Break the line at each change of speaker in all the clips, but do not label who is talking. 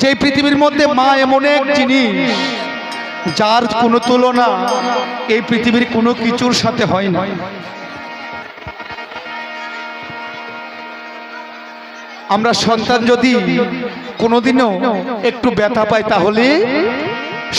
যে পৃথিবীর মধ্যে মা এমন এক জিনিস যার কোনো তুলনা এই পৃথিবীর কোনো কিছুর সাথে হয় না আমরা সন্তান যদি কোনোদিনও একটু ব্যথা পাই তাহলে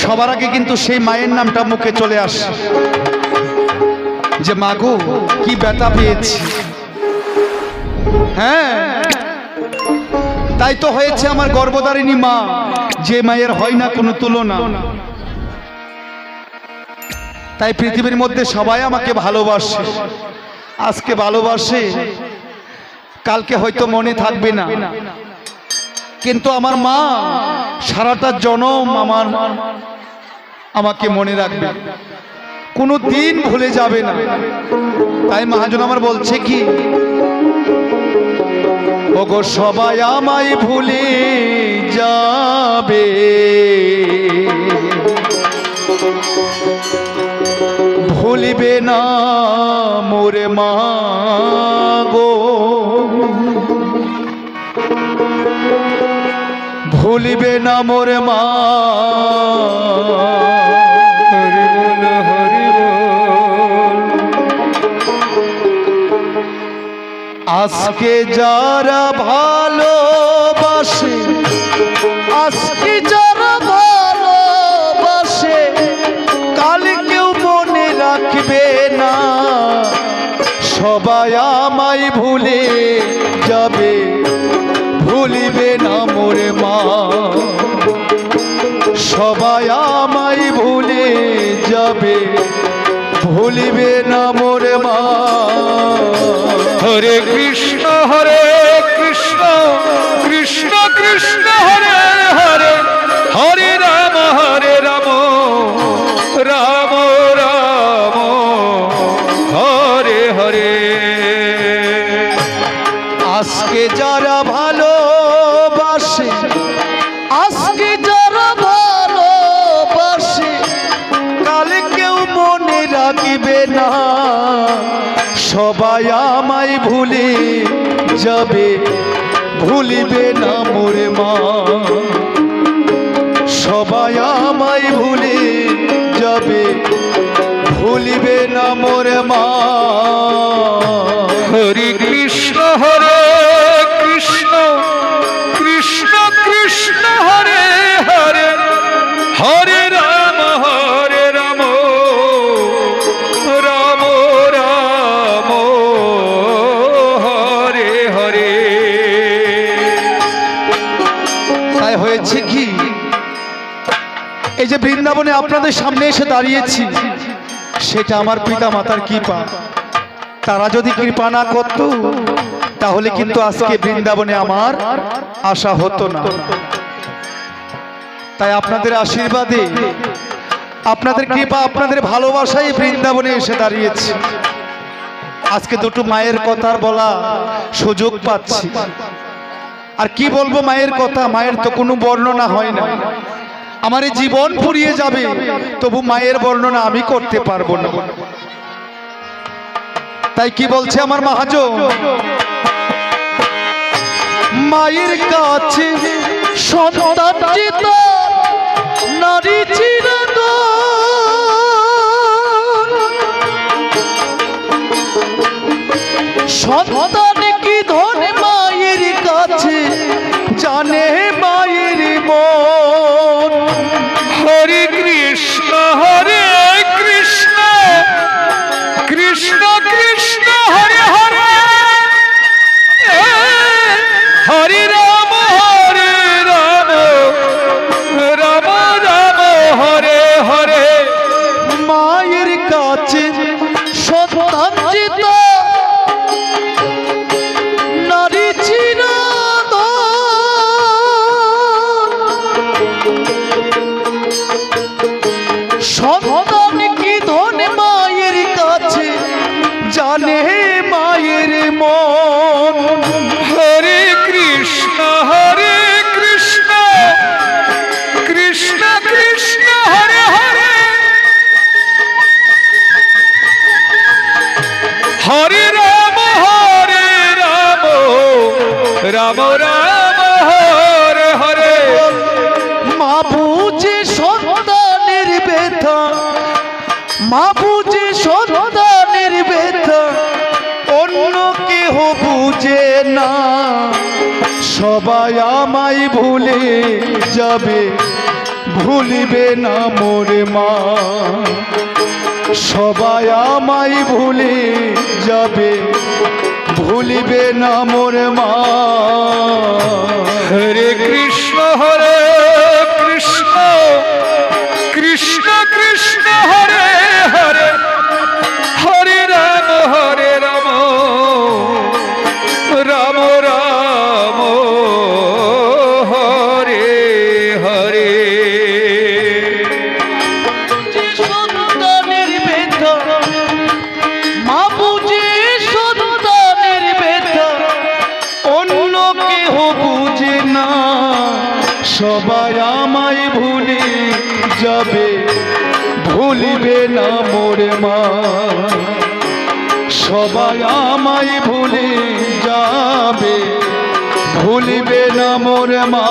সবার আগে কিন্তু সেই মায়ের নামটা মুখে চলে আসে যে মাগু কি ব্যথা পেয়েছি হ্যাঁ তাই তো হয়েছে আমার গর্বদারিণী মা যে মায়ের হয় না কোনো তুলনা তাই পৃথিবীর মধ্যে সবাই আমাকে ভালোবাসে আজকে ভালোবাসে কালকে হয়তো মনে থাকবে না কিন্তু আমার মা সারাটা জনম আমার আমাকে মনে রাখবে কোনো দিন ভুলে যাবে না তাই মহাজন আমার বলছে কি ওগো সবাই আমায় ভুলে যাবে ভুলিবে না মোরে মা গো ভুলিবে না মোরে মা আজকে যারা ভালোবাসে আজকে যারা ভালোবাসে কাল কেউ মনে রাখবে না সবাই আমায় ভুলে যাবে ভুলিবে না মোরে মা সবাই আমায় ভুলে যাবে ভুলিবে না হরে মা হরে কৃষ্ণ হরে কৃষ্ণ কৃষ্ণ কৃষ্ণ হরে হরে হরে রাম হরে রাম রাম রাম হরে হরে আজকে যারা যাবে ভুলিবে না মোরে মা সবাই আমায় ভুলে যাবে ভুলিবে না মোরে মা যে বৃন্দাবনে আপনাদের সামনে এসে দাঁড়িয়েছি সেটা আমার পিতা মাতার কৃপা তারা যদি কৃপা না করত তাহলে কিন্তু আজকে বৃন্দাবনে আমার আশা হতো না তাই আপনাদের আশীর্বাদে আপনাদের কৃপা আপনাদের ভালোবাসায় বৃন্দাবনে এসে দাঁড়িয়েছি আজকে দুটো মায়ের কথার বলা সুযোগ পাচ্ছি আর কি বলবো মায়ের কথা মায়ের তো কোনো বর্ণনা হয় না আমার জীবন ফুরিয়ে যাবে তবু মায়ের বর্ণনা আমি করতে পারবো না তাই কি বলছে আমার মাহাজ মায়ের কাছে নারী সন্তান যে না সবাই আমায় ভুলে যাবে ভুলিবে না মোরে মা সবাই আমায় ভুলে যাবে ভুলিবে না মোরে মা হরে কৃষ্ণ হরে না মোর মা সবাই আমায় ভুলে যাবে ভুলবে না মোর মা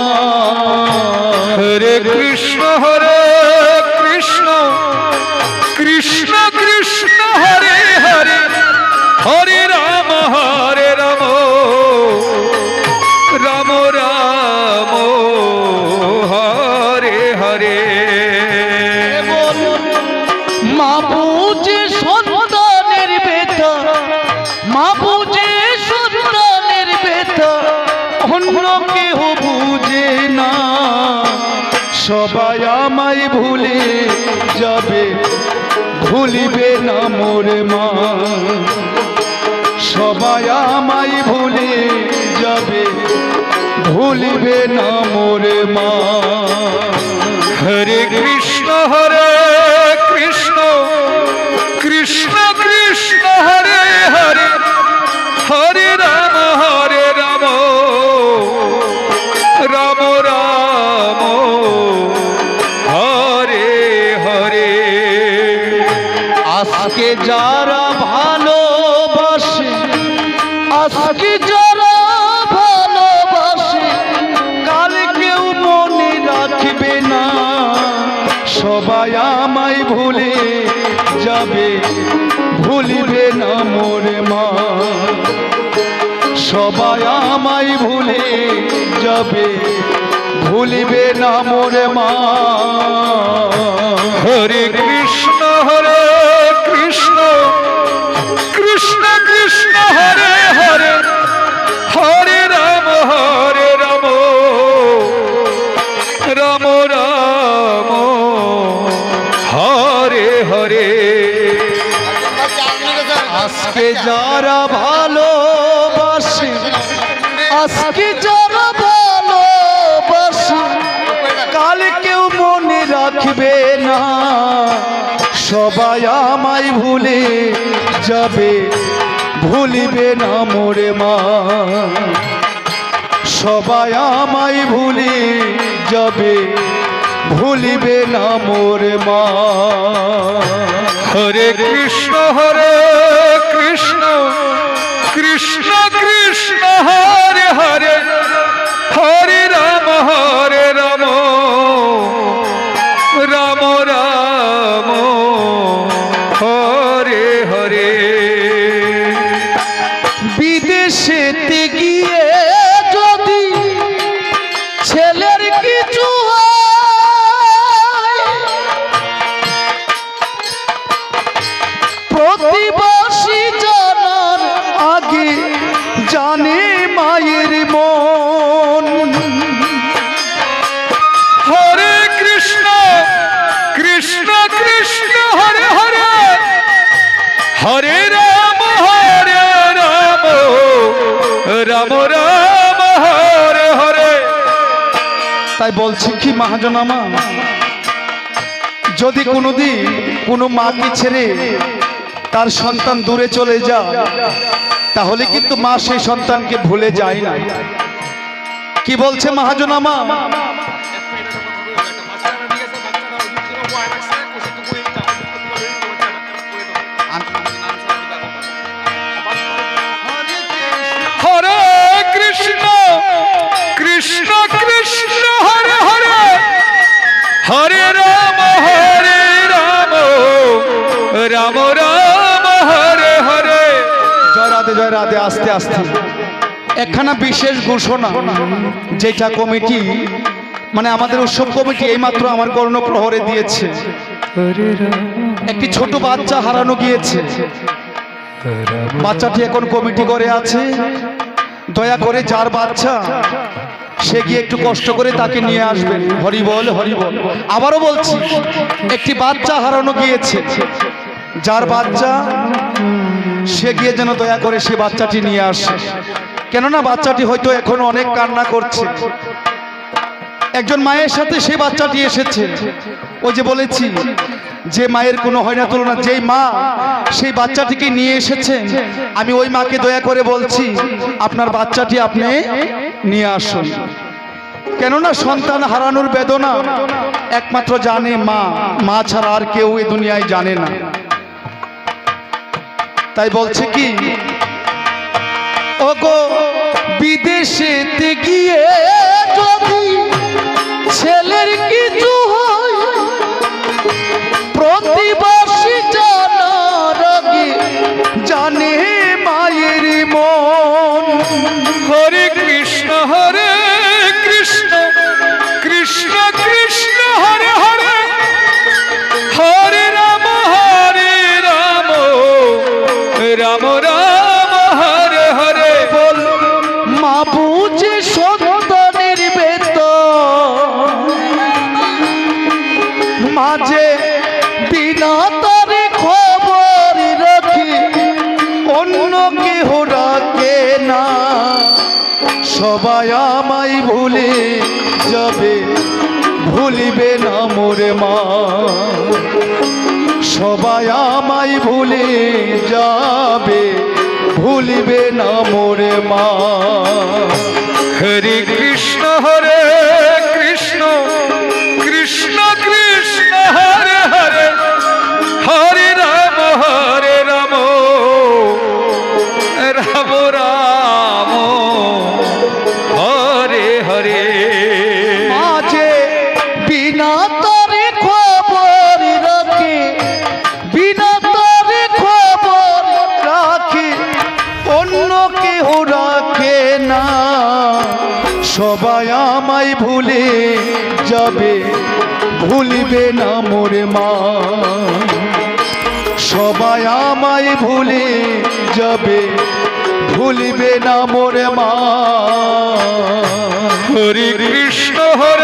হরে কৃষ্ণ হরে সবাই আমায় ভুলে যাবে ভুলিবে না মোর মা সবাই আমায় ভুলে যাবে ভুলিবে না মোর মা হরে কৃষ্ণ সবাই আমায় ভুলে যাবে ভুলিবে না মোরে মা সবাই আমায় ভুলে যাবে ভুলিবে না মোরে মা হরে কৃষ্ণ হরে যারা ভালোবাসে আজকে যারা ভালোবাসে কাল কেউ মনে রাখবে না সবাই আমায় ভুলে যাবে ভুলিবে না মোরে মা সবাই আমায় ভুলে যাবে ভুলিবে না মোরে মা হরে কৃষ্ণ হরে কৃষ্ণ কৃষ্ণ হরে হরে মন হরে কৃষ্ণ কৃষ্ণ কৃষ্ণ হরে হরে হরে রাম হরে রাম রাম রাম হরে হরে তাই বলছি কি মহাজন আমা যদি কোনোদিন কোনো মাকে ছেড়ে তার সন্তান দূরে চলে যায় তাহলে কিন্তু মা সেই সন্তানকে ভুলে যায় না কি বলছে মহাজন মা হরে কৃষ্ণ কৃষ্ণ কৃষ্ণ হরে হরে রাম রাম জয়রাতে জয়রাতে আস্তে আস্তে একখানা বিশেষ ঘোষণা যেটা কমিটি মানে আমাদের উৎসব কমিটি এইমাত্র আমার কর্ণ প্রহরে দিয়েছে একটি ছোট বাচ্চা হারানো গিয়েছে বাচ্চাটি এখন কমিটি করে আছে দয়া করে যার বাচ্চা সে গিয়ে একটু কষ্ট করে তাকে নিয়ে আসবেন হরিবল হরিবল আবারও বলছি একটি বাচ্চা হারানো গিয়েছে যার বাচ্চা সে গিয়ে যেন দয়া করে সে বাচ্চাটি নিয়ে আসে কেননা বাচ্চাটি হয়তো এখন অনেক কান্না করছে একজন মায়ের সাথে সে বাচ্চাটি এসেছে ওই যে বলেছি যে মায়ের কোনো হয় না তুলনা যেই মা সেই বাচ্চাটিকে নিয়ে এসেছে আমি ওই মাকে দয়া করে বলছি আপনার বাচ্চাটি আপনি নিয়ে আসুন কেননা সন্তান হারানোর বেদনা একমাত্র জানে মা মা ছাড়া আর কেউ এ দুনিয়ায় জানে না তাই বলছে কি ওগো বিদেশে গিয়ে যদি ছেলের কিছু সবাই ভুলে যাবে ভুলবে না মোরে মা হরে কৃষ্ণ হরে যাবে ভুলিবে না মোরে মা সবাই আমায় ভুলে যাবে ভুলিবে না মোরে মা হরি কৃষ্ণ হরে